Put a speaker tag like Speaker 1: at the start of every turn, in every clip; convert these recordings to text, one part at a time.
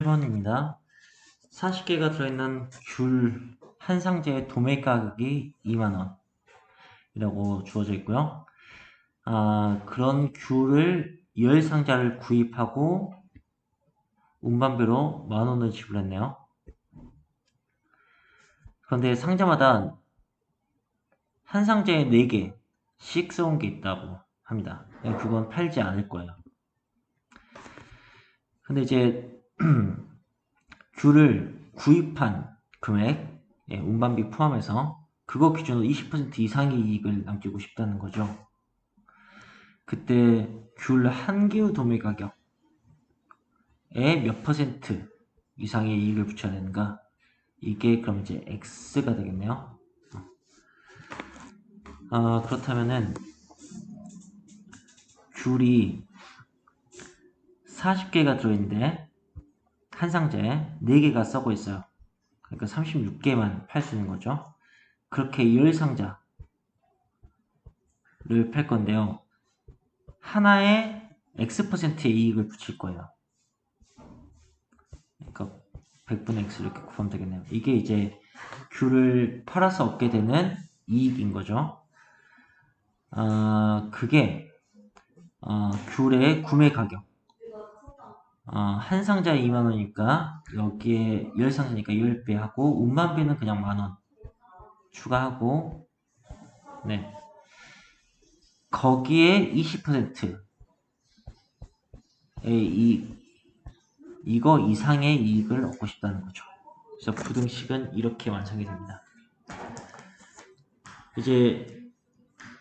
Speaker 1: 1번입니다. 40개가 들어있는 귤 한 상자의 도매 가격이 2만원 이라고 주어져 있고요. 아, 그런 귤을 10상자를 구입하고 운반비로 만원을 지불했네요. 그런데 상자마다 한 상자에 4개씩 써온 게 있다고 합니다. 그건 팔지 않을 거예요. 근데 이제 귤을 구입한 금액, 예, 운반비 포함해서 그거 기준으로 20% 이상의 이익을 남기고 싶다는 거죠. 그때 귤 한 개의 도매 가격에 몇 퍼센트 이상의 이익을 붙여야 되는가? 이게 그럼 이제 X가 되겠네요. 아, 그렇다면은 귤이 40개가 들어있는데 한 상자에 4개가 썩어 있어요. 그러니까 36개만 팔 수 있는 거죠. 그렇게 10상자를 팔 건데요. 하나에 X%의 이익을 붙일 거예요. 그러니까 100분의 X 이렇게 구하면 되겠네요. 이게 이제 귤을 팔아서 얻게 되는 이익인 거죠. 아, 그게 어, 귤의 구매 가격 어, 한 상자에 2만원이니까 여기에 10상자니까 10배 하고 운반비는 그냥 만원 추가하고 네 거기에 20%의 이 이거 이상의 이익을 얻고 싶다는 거죠. 그래서 부등식은 이렇게 완성이 됩니다. 이제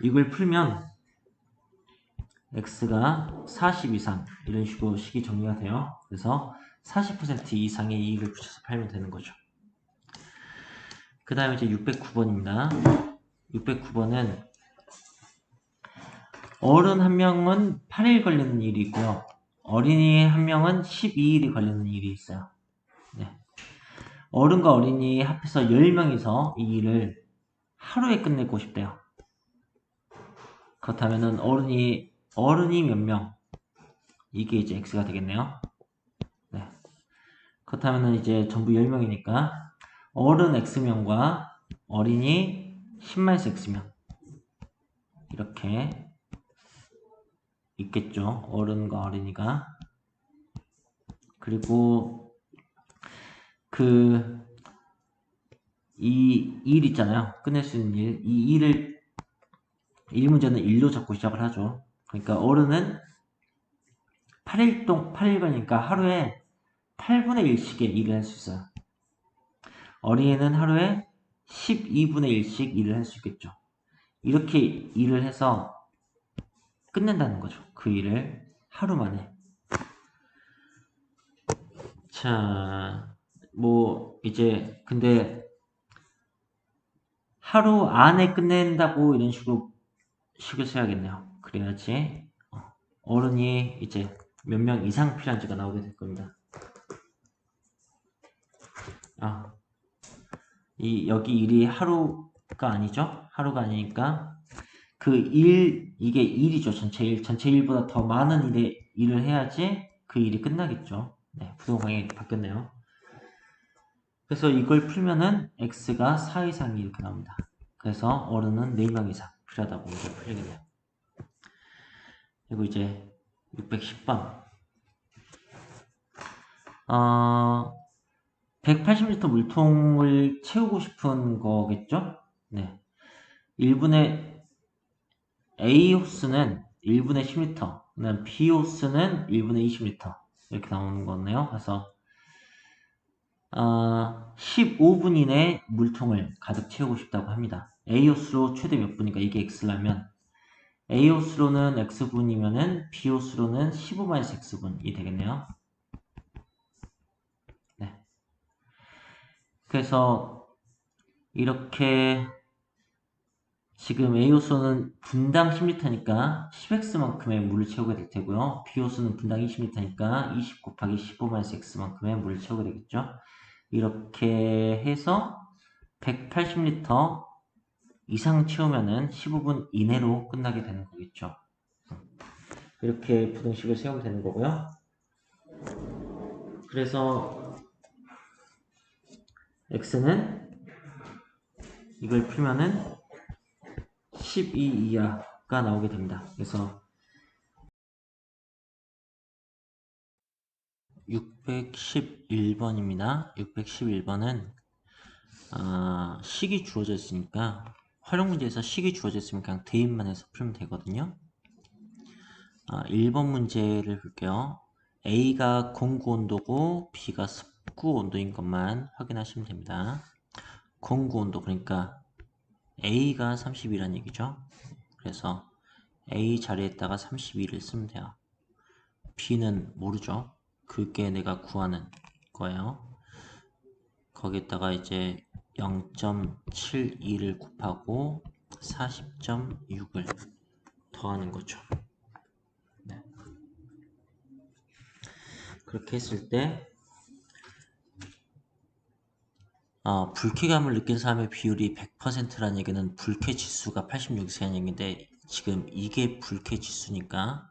Speaker 1: 이걸 풀면 x가 40 이상 이런 식으로 식이 정리가 돼요. 그래서 40% 이상의 이익을 붙여서 팔면 되는 거죠. 그 다음에 이제 609번입니다. 609번은 어른 한 명은 8일 걸리는 일이 있고요. 어린이 한 명은 12일이 걸리는 일이 있어요. 네. 어른과 어린이 합해서 10명이서 이 일을 하루에 끝내고 싶대요. 그렇다면 어른이 어른이 몇 명? 이게 이제 x가 되겠네요. 네. 그렇다면 이제 전부 10명이니까 어른 x명과 어린이 10마이너스 x명 이렇게 있겠죠. 어른과 어린이가 그리고 그 이 일 있잖아요. 끝낼 수 있는 일. 이 일을 일 문제는 일로 잡고 시작을 하죠. 그러니까 어른은 8일 동 8일간이니까 하루에 8분의 1씩의 일을 할 수 있어요. 어린이는 하루에 12분의 1씩 일을 할 수 있겠죠. 이렇게 일을 해서 끝낸다는 거죠. 그 일을 하루 만에. 자, 뭐 이제 근데 하루 안에 끝낸다고 이런 식으로 식을 써야겠네요. 그래야지 어, 어른이 이제 몇 명 이상 필요한지가 나오게 될 겁니다. 아, 이 여기 일이 하루가 아니죠? 하루가 아니니까 그 일 이게 일이죠. 전체 일 전체 일보다 더 많은 일에 일을 해야지 그 일이 끝나겠죠. 네, 부동강이 바뀌었네요. 그래서 이걸 풀면은 x가 4 이상이 이렇게 나옵니다. 그래서 어른은 4명 이상 필요하다고 이제 풀리겠네요. 그리고 이제 610번 어, 180리터 물통을 채우고 싶은 거겠죠? 네. 1분의 A 호스는 1분의 10리터, 그다음 B 호스는 1분의 20리터 이렇게 나오는 거네요. 그래서 어, 15분 이내에 물통을 가득 채우고 싶다고 합니다. A 호스로 최대 몇 분이니까 이게 X라면 A 호스로는 X분이면은 B 호스로는 15-X분이 되겠네요. 네. 그래서 이렇게 지금 A 호수는 분당 10리터니까 10X만큼의 물을 채우게 될 테고요. B 호수는 분당 20리터니까 20 곱하기 15-X만큼의 물을 채우게 되겠죠. 이렇게 해서 180리터 이상 채우면은 15분 이내로 끝나게 되는 거겠죠. 이렇게 부등식을 세우면 되는 거고요. 그래서 x는 이걸 풀면은 12 이하가 나오게 됩니다. 그래서 611번입니다. 611번은 아, 식이 주어져 있으니까 활용 문제에서 식이 주어져 있으면 그냥 대입만 해서 풀면 되거든요. 아, 1번 문제를 볼게요. A가 공구 온도고 B가 습구 온도인 것만 확인하시면 됩니다. 공구 온도 그러니까 A가 32란 얘기죠. 그래서 A 자리에다가 32를 쓰면 돼요. B는 모르죠. 그게 내가 구하는 거예요. 거기에다가 이제 0.72를 곱하고 40.6을 더하는 거죠. 네. 그렇게 했을 때 어, 불쾌감을 느낀 사람의 비율이 100%라는 얘기는 불쾌 지수가 86이라는 얘기인데 지금 이게 불쾌 지수니까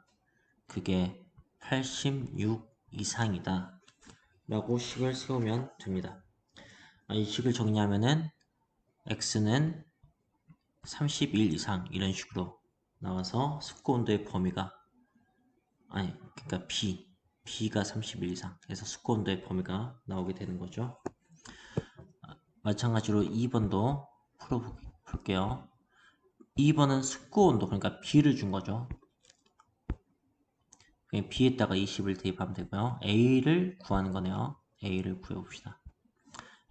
Speaker 1: 그게 86 이상이다 라고 식을 세우면 됩니다. 아, 이 식을 정리하면은 x는 31 이상 이런 식으로 나와서 습구 온도의 범위가 아니 그러니까 b b가 31 이상 그래서 습구 온도의 범위가 나오게 되는 거죠. 아, 마찬가지로 2번도 풀어볼게요. 2번은 습구 온도 그러니까 b를 준 거죠. 그냥 b에다가 20을 대입하면 되고요. a를 구하는 거네요. a를 구해봅시다.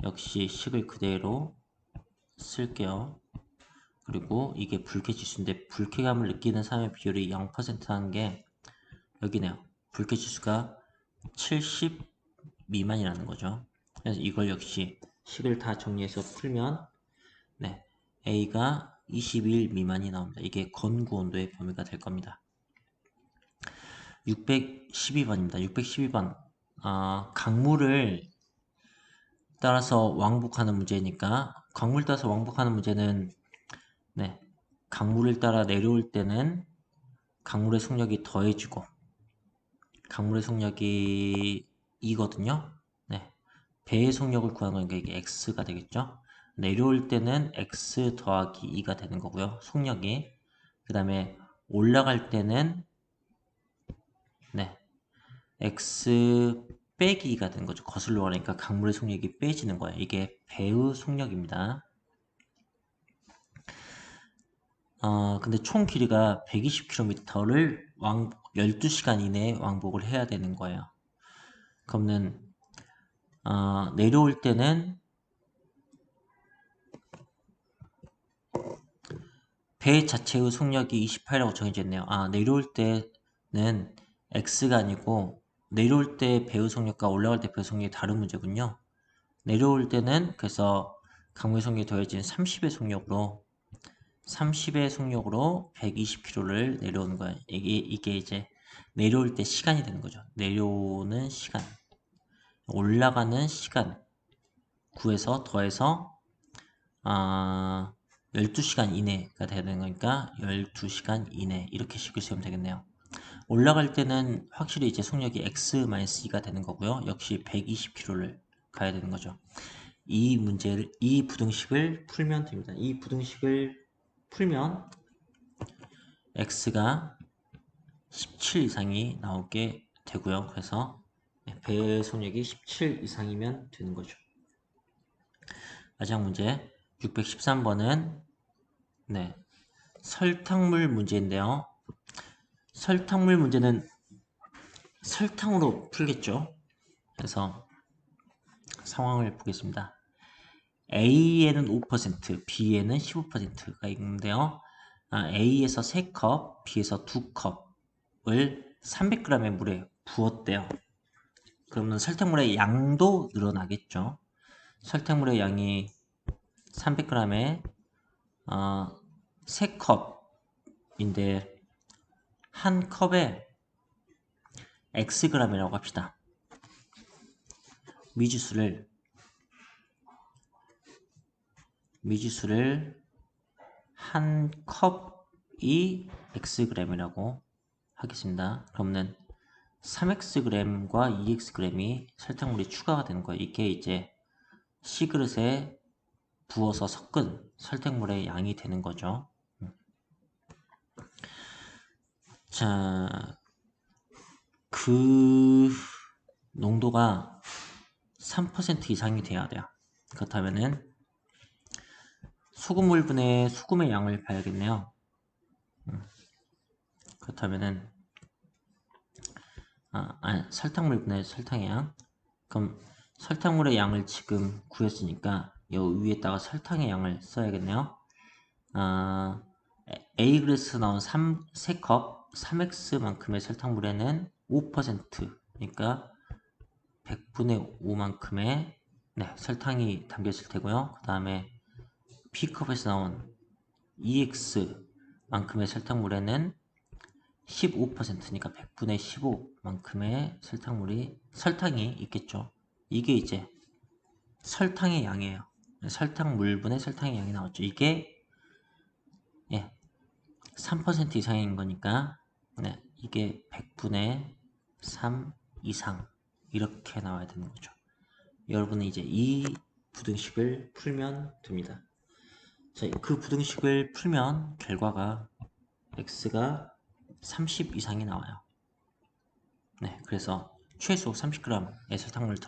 Speaker 1: 역시 식을 그대로 쓸게요. 그리고 이게 불쾌 지수인데 불쾌감을 느끼는 사람의 비율이 0%라는 게 여기네요. 불쾌 지수가 70 미만이라는 거죠. 그래서 이걸 역시 식을 다 정리해서 풀면 네, A가 21 미만이 나옵니다. 이게 건구 온도의 범위가 될 겁니다. 612번입니다. 612번 어, 강물을 따라서 왕복하는 문제니까 강물 따라서 왕복하는 문제는 네, 강물을 따라 내려올 때는 강물의 속력이 더해지고 강물의 속력이 2거든요. 네, 배의 속력을 구하는 거니까 이게 x가 되겠죠. 내려올 때는 x 더하기 2가 되는 거고요. 속력이 그 다음에 올라갈 때는 네, x 빼기 2가 되는 거죠. 거슬러 가니까 강물의 속력이 빼지는 거예요. 이게 배의 속력입니다. 어, 근데 총 길이가 120km를 왕 12시간 이내에 왕복을 해야 되는 거예요. 그러면 어, 내려올 때는 배 자체의 속력이 28이라고 정해져 있네요. 아, 내려올 때는 x가 아니고 내려올 때 배의 속력과 올라갈 때 배의 속력이 다른 문제군요. 내려올 때는 그래서 강물의 속력이 더해진 30의 속력으로 30의 속력으로 120km를 내려오는 거예요. 이게, 이게 이제 내려올 때 시간이 되는 거죠. 내려오는 시간. 올라가는 시간. 구해서 더해서 아, 12시간 이내가 되는 거니까 12시간 이내 이렇게 식을 세우면 되겠네요. 올라갈 때는 확실히 이제 속력이 x-2가 되는 거고요. 역시 120km를 가야 되는 거죠. 이 문제를 이 부등식을 풀면 됩니다. 이 부등식을 풀면 x가 17 이상이 나오게 되고요. 그래서 배의 속력이 17 이상이면 되는 거죠. 마지막 문제 613번은 네 설탕물 문제인데요. 설탕물 문제는 설탕으로 풀겠죠. 그래서 상황을 보겠습니다. A에는 5%, B에는 15%가 있는데요. 아, A에서 3컵, B에서 2컵을 300g의 물에 부었대요. 그러면 설탕물의 양도 늘어나겠죠. 설탕물의 양이 300g에 어, 3컵인데 한 컵에 xg이라고 합시다. 미지수를 미지수를 한 컵이 xg이라고 하겠습니다. 그러면 3xg과 2xg이 설탕물이 추가가 되는 거예요. 이게 이제 C그릇에 부어서 섞은 설탕물의 양이 되는 거죠. 음. 자, 그 농도가 3% 이상이 돼야 돼요. 그렇다면은 소금물분의 소금의 양을 봐야겠네요. 음. 그렇다면은 아, 아니, 설탕물분의 설탕의 양. 그럼 설탕물의 양을 지금 구했으니까 여 위에다가 설탕의 양을 써야겠네요. 아, A 그래스 나온 3, 3컵 3X만큼의 설탕물에는 5% 그러니까 100분의 5만큼의 네, 설탕이 담겨 있을 테고요. 그 다음에 B컵에서 나온 2X만큼의 설탕물에는 15%니까 100분의 15만큼의 설탕물이 설탕이 있겠죠. 이게 이제 설탕의 양이에요. 설탕 물분의 설탕의 양이 나왔죠. 이게 예, 3% 이상인 거니까 네, 이게 100분의 3 이상 이렇게 나와야 되는 거죠. 여러분은 이제 이 부등식을 풀면 됩니다. 자, 그 부등식을 풀면 결과가 x가 30 이상이 나와요. 네, 그래서 최소 30g의 설탕물을 더